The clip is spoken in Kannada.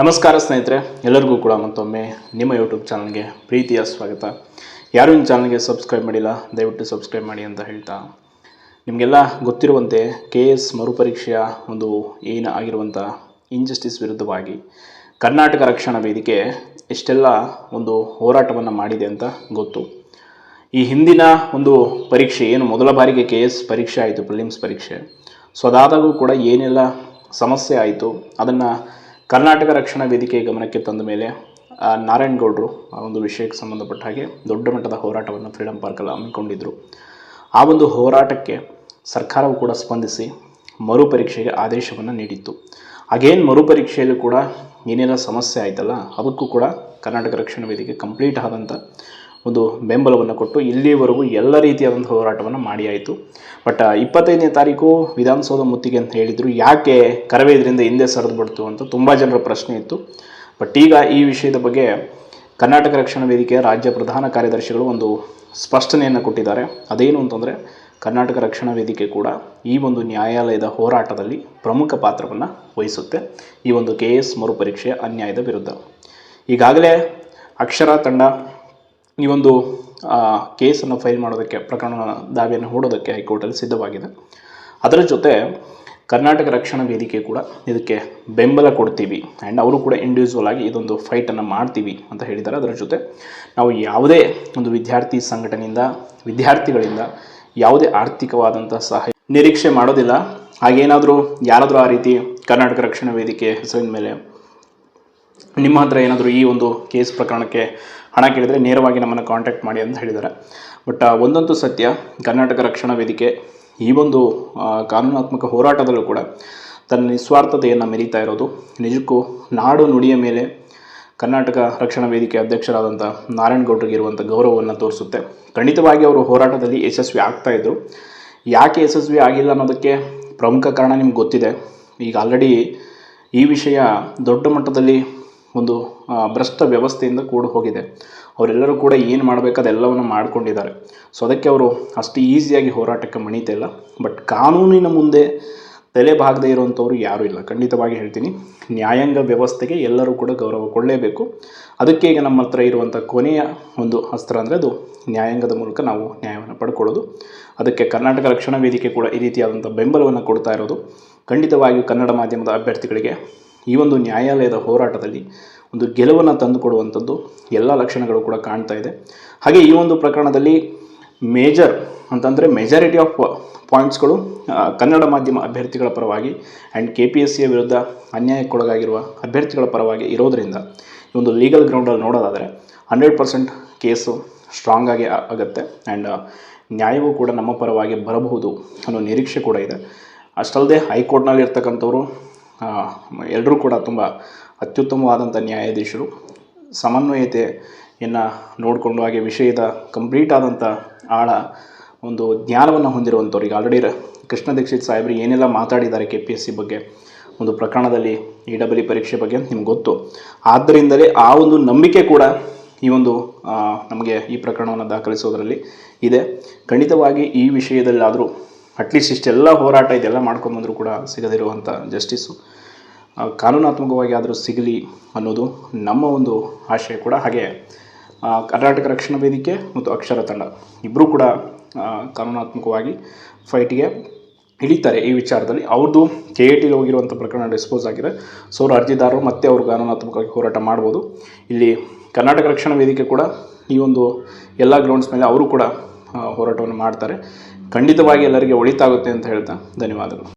ನಮಸ್ಕಾರ ಸ್ನೇಹಿತರೆ, ಎಲ್ಲರಿಗೂ ಕೂಡ ಮತ್ತೊಮ್ಮೆ ನಿಮ್ಮ ಯೂಟ್ಯೂಬ್ ಚಾನಲ್ಗೆ ಪ್ರೀತಿಯ ಸ್ವಾಗತ. ಯಾರು ನಿಮ್ಮ ಚಾನಲ್ಗೆ ಸಬ್ಸ್ಕ್ರೈಬ್ ಮಾಡಿಲ್ಲ, ದಯವಿಟ್ಟು ಸಬ್ಸ್ಕ್ರೈಬ್ ಮಾಡಿ ಅಂತ ಹೇಳ್ತಾ. ನಿಮಗೆಲ್ಲ ಗೊತ್ತಿರುವಂತೆ ಕೆ ಎಸ್ ಮರುಪರೀಕ್ಷೆಯ ಒಂದು ಏನು ಆಗಿರುವಂಥ ಇಂಜಸ್ಟಿಸ್ ವಿರುದ್ಧವಾಗಿ ಕರ್ನಾಟಕ ರಕ್ಷಣಾ ವೇದಿಕೆ ಎಷ್ಟೆಲ್ಲ ಒಂದು ಹೋರಾಟವನ್ನು ಮಾಡಿದೆ ಅಂತ ಗೊತ್ತು. ಈ ಹಿಂದಿನ ಒಂದು ಪರೀಕ್ಷೆ ಏನು, ಮೊದಲ ಬಾರಿಗೆ ಕೆ ಎಸ್ ಪರೀಕ್ಷೆ ಆಯಿತು ಪ್ರಿಲಿಮ್ಸ್ ಪರೀಕ್ಷೆ. ಸೊ ಅದಾದಾಗೂ ಕೂಡ ಏನೆಲ್ಲ ಸಮಸ್ಯೆ ಆಯಿತು, ಅದನ್ನು ಕರ್ನಾಟಕ ರಕ್ಷಣಾ ವೇದಿಕೆ ಗಮನಕ್ಕೆ ತಂದ ಮೇಲೆ ನಾರಾಯಣಗೌಡರು ಆ, ಒಂದು ವಿಷಯಕ್ಕೆ ಸಂಬಂಧಪಟ್ಟ ಹಾಗೆ ದೊಡ್ಡ ಮಟ್ಟದ ಹೋರಾಟವನ್ನು ಫ್ರೀಡಂ ಪಾರ್ಕಲ್ಲಿ ಹಮ್ಮಿಕೊಂಡಿದ್ದರು ಆ ಒಂದು ಹೋರಾಟಕ್ಕೆ ಸರ್ಕಾರವು ಕೂಡ ಸ್ಪಂದಿಸಿ ಮರುಪರೀಕ್ಷೆಗೆ ಆದೇಶವನ್ನು ನೀಡಿತ್ತು. ಅಗೇನ್ ಮರುಪರೀಕ್ಷೆಯಲ್ಲೂ ಕೂಡ ಏನೆಲ್ಲ ಸಮಸ್ಯೆ ಆಯ್ತಲ್ಲ, ಅದಕ್ಕೂ ಕೂಡ ಕರ್ನಾಟಕ ರಕ್ಷಣಾ ವೇದಿಕೆ ಕಂಪ್ಲೀಟ್ ಆದಂಥ ಒಂದು ಬೆಂಬಲವನ್ನು ಕೊಟ್ಟು ಇಲ್ಲಿವರೆಗೂ ಎಲ್ಲ ರೀತಿಯಾದಂಥ ಹೋರಾಟವನ್ನು ಮಾಡಿ ಆಯಿತು. ಬಟ್ ಇಪ್ಪತ್ತೈದನೇ ತಾರೀಕು ವಿಧಾನಸೌಧ ಮುತ್ತಿಗೆ ಅಂತ ಹೇಳಿದರು, ಯಾಕೆ ಕರವೇ ಇದರಿಂದ ಹಿಂದೆ ಸರಿದು ಬಿಡ್ತು ಅಂತ ತುಂಬ ಜನರ ಪ್ರಶ್ನೆ ಇತ್ತು. ಬಟ್ ಈಗ ಈ ವಿಷಯದ ಬಗ್ಗೆ ಕರ್ನಾಟಕ ರಕ್ಷಣಾ ವೇದಿಕೆಯ ರಾಜ್ಯ ಪ್ರಧಾನ ಕಾರ್ಯದರ್ಶಿಗಳು ಒಂದು ಸ್ಪಷ್ಟನೆಯನ್ನು ಕೊಟ್ಟಿದ್ದಾರೆ. ಅದೇನು ಅಂತಂದರೆ, ಕರ್ನಾಟಕ ರಕ್ಷಣಾ ವೇದಿಕೆ ಕೂಡ ಈ ಒಂದು ನ್ಯಾಯಾಲಯದ ಹೋರಾಟದಲ್ಲಿ ಪ್ರಮುಖ ಪಾತ್ರವನ್ನು ವಹಿಸುತ್ತೆ. ಈ ಒಂದು ಕೆ ಎಸ್ ಮರುಪರೀಕ್ಷೆಯ ಅನ್ಯಾಯದ ವಿರುದ್ಧ. ಈಗಾಗಲೇ ಅಕ್ಷರ ತಂಡ ಈ ಒಂದು ಕೇಸನ್ನು ಫೈಲ್ ಮಾಡೋದಕ್ಕೆ ಪ್ರಕರಣ ದಾವೆಯನ್ನು ಹೂಡೋದಕ್ಕೆ ಹೈಕೋರ್ಟಲ್ಲಿ ಸಿದ್ಧವಾಗಿದೆ. ಅದರ ಜೊತೆ ಕರ್ನಾಟಕ ರಕ್ಷಣಾ ವೇದಿಕೆ ಕೂಡ ಇದಕ್ಕೆ ಬೆಂಬಲ ಕೊಡ್ತೀವಿ. ಆ್ಯಂಡ್ ಅವರು ಕೂಡ ಇಂಡಿವಿಜುವಲ್ ಆಗಿ ಇದೊಂದು ಫೈಟನ್ನು ಮಾಡ್ತೀವಿ ಅಂತ ಹೇಳಿದ್ದಾರೆ. ಅದರ ಜೊತೆ ನಾವು ಯಾವುದೇ ಒಂದು ವಿದ್ಯಾರ್ಥಿ ಸಂಘಟನೆಯಿಂದ, ವಿದ್ಯಾರ್ಥಿಗಳಿಂದ ಯಾವುದೇ ಆರ್ಥಿಕವಾದಂಥ ಸಹಾಯ ನಿರೀಕ್ಷೆ ಮಾಡೋದಿಲ್ಲ. ಹಾಗೇನಾದರೂ, ಯಾರಾದರೂ ಆ ರೀತಿ ಕರ್ನಾಟಕ ರಕ್ಷಣಾ ವೇದಿಕೆ ಹೆಸರಿನ ಮೇಲೆ ನಿಮ್ಮ ಹತ್ರ ಏನಾದರೂ ಈ ಒಂದು ಕೇಸ್ ಪ್ರಕರಣಕ್ಕೆ ಹಣ ಕೇಳಿದರೆ ನೇರವಾಗಿ ನಮ್ಮನ್ನು ಕಾಂಟ್ಯಾಕ್ಟ್ ಮಾಡಿ ಅಂತ ಹೇಳಿದ್ದಾರೆ. ಬಟ್ ಒಂದಂತೂ ಸತ್ಯ, ಕರ್ನಾಟಕ ರಕ್ಷಣಾ ವೇದಿಕೆ ಈ ಒಂದು ಕಾನೂನಾತ್ಮಕ ಹೋರಾಟದಲ್ಲೂ ಕೂಡ ತನ್ನ ನಿಸ್ವಾರ್ಥತೆಯನ್ನು ಮೆರೀತಾ ಇರೋದು. ನಿಜಕ್ಕೂ ನಾಡು ನುಡಿಯ ಮೇಲೆ ಕರ್ನಾಟಕ ರಕ್ಷಣಾ ವೇದಿಕೆ ಅಧ್ಯಕ್ಷರಾದಂಥ ನಾರಾಯಣಗೌಡರಿಗೆ ಇರುವಂಥ ಗೌರವವನ್ನು ತೋರಿಸುತ್ತೆ. ಖಂಡಿತವಾಗಿ ಅವರು ಹೋರಾಟದಲ್ಲಿ ಯಶಸ್ವಿ ಆಗ್ತಾ ಇದ್ದರು ಯಾಕೆ ಯಶಸ್ವಿ ಆಗಿಲ್ಲ ಅನ್ನೋದಕ್ಕೆ ಪ್ರಮುಖ ಕಾರಣ ನಿಮ್ಗೆ ಗೊತ್ತಿದೆ. ಈಗ ಆಲ್ರೆಡಿ ಈ ವಿಷಯ ದೊಡ್ಡ ಮಟ್ಟದಲ್ಲಿ ಒಂದು ಭ್ರಷ್ಟ ವ್ಯವಸ್ಥೆಯಿಂದ ಕೂಡಿ ಹೋಗಿದೆ. ಅವರೆಲ್ಲರೂ ಕೂಡ ಏನು ಮಾಡಬೇಕು ಅದೆಲ್ಲವನ್ನು ಮಾಡಿಕೊಂಡಿದ್ದಾರೆ. ಸೊ ಅದಕ್ಕೆ ಅವರು ಅಷ್ಟು ಈಸಿಯಾಗಿ ಹೋರಾಟಕ್ಕೆ ಮಣಿತಾ ಇಲ್ಲ. ಬಟ್ ಕಾನೂನಿನ ಮುಂದೆ ತಲೆ ಬಾಗದೇ ಇರುವಂಥವ್ರು ಯಾರೂ ಇಲ್ಲ. ಖಂಡಿತವಾಗಿ ಹೇಳ್ತೀನಿ. ನ್ಯಾಯಾಂಗ ವ್ಯವಸ್ಥೆಗೆ ಎಲ್ಲರೂ ಕೂಡ ಗೌರವ ಕೊಡಲೇಬೇಕು. ಅದಕ್ಕೆ ಈಗ ನಮ್ಮ ಹತ್ರ ಇರುವಂಥ ಕೊನೆಯ ಒಂದು ಅಸ್ತ್ರ ಅಂದರೆ ಅದು ನ್ಯಾಯಾಂಗದ ಮೂಲಕ ನಾವು ನ್ಯಾಯವನ್ನು ಪಡ್ಕೊಳ್ಳೋದು. ಅದಕ್ಕೆ ಕರ್ನಾಟಕ ರಕ್ಷಣಾ ವೇದಿಕೆ ಕೂಡ ಈ ರೀತಿಯಾದಂಥ ಬೆಂಬಲವನ್ನು ಕೊಡ್ತಾ ಇರೋದು. ಖಂಡಿತವಾಗಿಯೂ ಕನ್ನಡ ಮಾಧ್ಯಮದ ಅಭ್ಯರ್ಥಿಗಳಿಗೆ ಈ ಒಂದು ನ್ಯಾಯಾಲಯದ ಹೋರಾಟದಲ್ಲಿ ಒಂದು ಗೆಲುವನ್ನು ತಂದುಕೊಡುವಂಥದ್ದು ಎಲ್ಲ ಲಕ್ಷಣಗಳು ಕೂಡ ಕಾಣ್ತಾ ಇದೆ. ಹಾಗೆ ಈ ಒಂದು ಪ್ರಕರಣದಲ್ಲಿ ಮೇಜರ್ ಅಂತಂದರೆ ಮೆಜಾರಿಟಿ ಆಫ್ ಪಾಯಿಂಟ್ಸ್ಗಳು ಕನ್ನಡ ಮಾಧ್ಯಮ ಅಭ್ಯರ್ಥಿಗಳ ಪರವಾಗಿ ಆ್ಯಂಡ್ ಕೆ ಪಿ ಎಸ್ ಸಿಯ ವಿರುದ್ಧ ಅನ್ಯಾಯಕ್ಕೊಳಗಾಗಿರುವ ಅಭ್ಯರ್ಥಿಗಳ ಪರವಾಗಿ ಇರೋದರಿಂದ ಈ ಒಂದು ಲೀಗಲ್ ಗ್ರೌಂಡಲ್ಲಿ ನೋಡೋದಾದರೆ ಹಂಡ್ರೆಡ್ ಪರ್ಸೆಂಟ್ ಕೇಸು ಸ್ಟ್ರಾಂಗ್ ಆಗಿ ಆಗುತ್ತೆ ಆ್ಯಂಡ್ ನ್ಯಾಯವೂ ಕೂಡ ನಮ್ಮ ಪರವಾಗಿ ಬರಬಹುದು ಅನ್ನೋ ನಿರೀಕ್ಷೆ ಕೂಡ ಇದೆ. ಅಷ್ಟಲ್ಲದೆ ಹೈಕೋರ್ಟ್ನಲ್ಲಿ ಇರ್ತಕ್ಕಂಥವ್ರು ಎಲ್ಲರೂ ಕೂಡ ತುಂಬ ಅತ್ಯುತ್ತಮವಾದಂಥ ನ್ಯಾಯಾಧೀಶರು. ಸಮನ್ವಯತೆಯನ್ನು ನೋಡಿಕೊಂಡು ಹಾಗೆ ವಿಷಯದ ಕಂಪ್ಲೀಟ್ ಆದಂಥ ಆಳ ಒಂದು ಜ್ಞಾನವನ್ನು ಹೊಂದಿರುವಂಥವ್ರಿಗೆ ಆಲ್ರೆಡಿ ಕೃಷ್ಣ ದೀಕ್ಷಿತ್ ಸಾಹೇಬರು ಏನೆಲ್ಲ ಮಾತಾಡಿದ್ದಾರೆ ಕೆ ಪಿ ಎಸ್ ಸಿ ಬಗ್ಗೆ, ಒಂದು ಪ್ರಕರಣದಲ್ಲಿ ಇ ಡಬ್ಲ್ಯೂ ಪರೀಕ್ಷೆ ಬಗ್ಗೆ ನಿಮ್ಗೆ ಗೊತ್ತು. ಆದ್ದರಿಂದಲೇ ಆ ಒಂದು ನಂಬಿಕೆ ಕೂಡ ಈ ಒಂದು ನಮಗೆ ಈ ಪ್ರಕರಣವನ್ನು ದಾಖಲಿಸೋದರಲ್ಲಿ ಇದೆ. ಖಂಡಿತವಾಗಿ ಈ ವಿಷಯದಲ್ಲಾದರೂ ಅಟ್ಲೀಸ್ಟ್ ಇಷ್ಟೆಲ್ಲ ಹೋರಾಟ ಇದೆಲ್ಲ ಮಾಡ್ಕೊಂಡು ಮಾಡ್ಕೊಂಬಂದರೂ ಕೂಡ ಸಿಗದಿರುವಂಥ ಜಸ್ಟಿಸು ಕಾನೂನಾತ್ಮಕವಾಗಿ ಆದರೂ ಸಿಗಲಿ ಅನ್ನೋದು ನಮ್ಮ ಒಂದು ಆಶಯ ಕೂಡ. ಹಾಗೆ ಕರ್ನಾಟಕ ರಕ್ಷಣಾ ವೇದಿಕೆ ಮತ್ತು ಅಕ್ಷರ ತಂಡ ಇಬ್ಬರೂ ಕೂಡ ಕಾನೂನಾತ್ಮಕವಾಗಿ ಫೈಟಿಗೆ ಇಳಿತಾರೆ ಈ ವಿಚಾರದಲ್ಲಿ. ಅವ್ರದ್ದು ಕೆ ಎ ಟಿಲಿ ಹೋಗಿರುವಂಥ ಪ್ರಕರಣ ಡಿಸ್ಪೋಸ್ ಆಗಿದೆ. ಸೊ ಅವ್ರ ಅರ್ಜಿದಾರರು ಮತ್ತೆ ಅವರು ಕಾನೂನಾತ್ಮಕವಾಗಿ ಹೋರಾಟ ಮಾಡ್ಬೋದು. ಇಲ್ಲಿ ಕರ್ನಾಟಕ ರಕ್ಷಣಾ ವೇದಿಕೆ ಕೂಡ ಈ ಒಂದು ಎಲ್ಲ ಗ್ರೌಂಡ್ಸ್ ಮೇಲೆ ಅವರು ಕೂಡ ಹೋರಾಟವನ್ನು ಮಾಡ್ತಾರೆ. ಖಂಡಿತವಾಗಿ ಎಲ್ಲರಿಗೆ ಒಳಿತಾಗುತ್ತೆ ಅಂತ ಹೇಳ್ತಾ ಧನ್ಯವಾದಗಳು.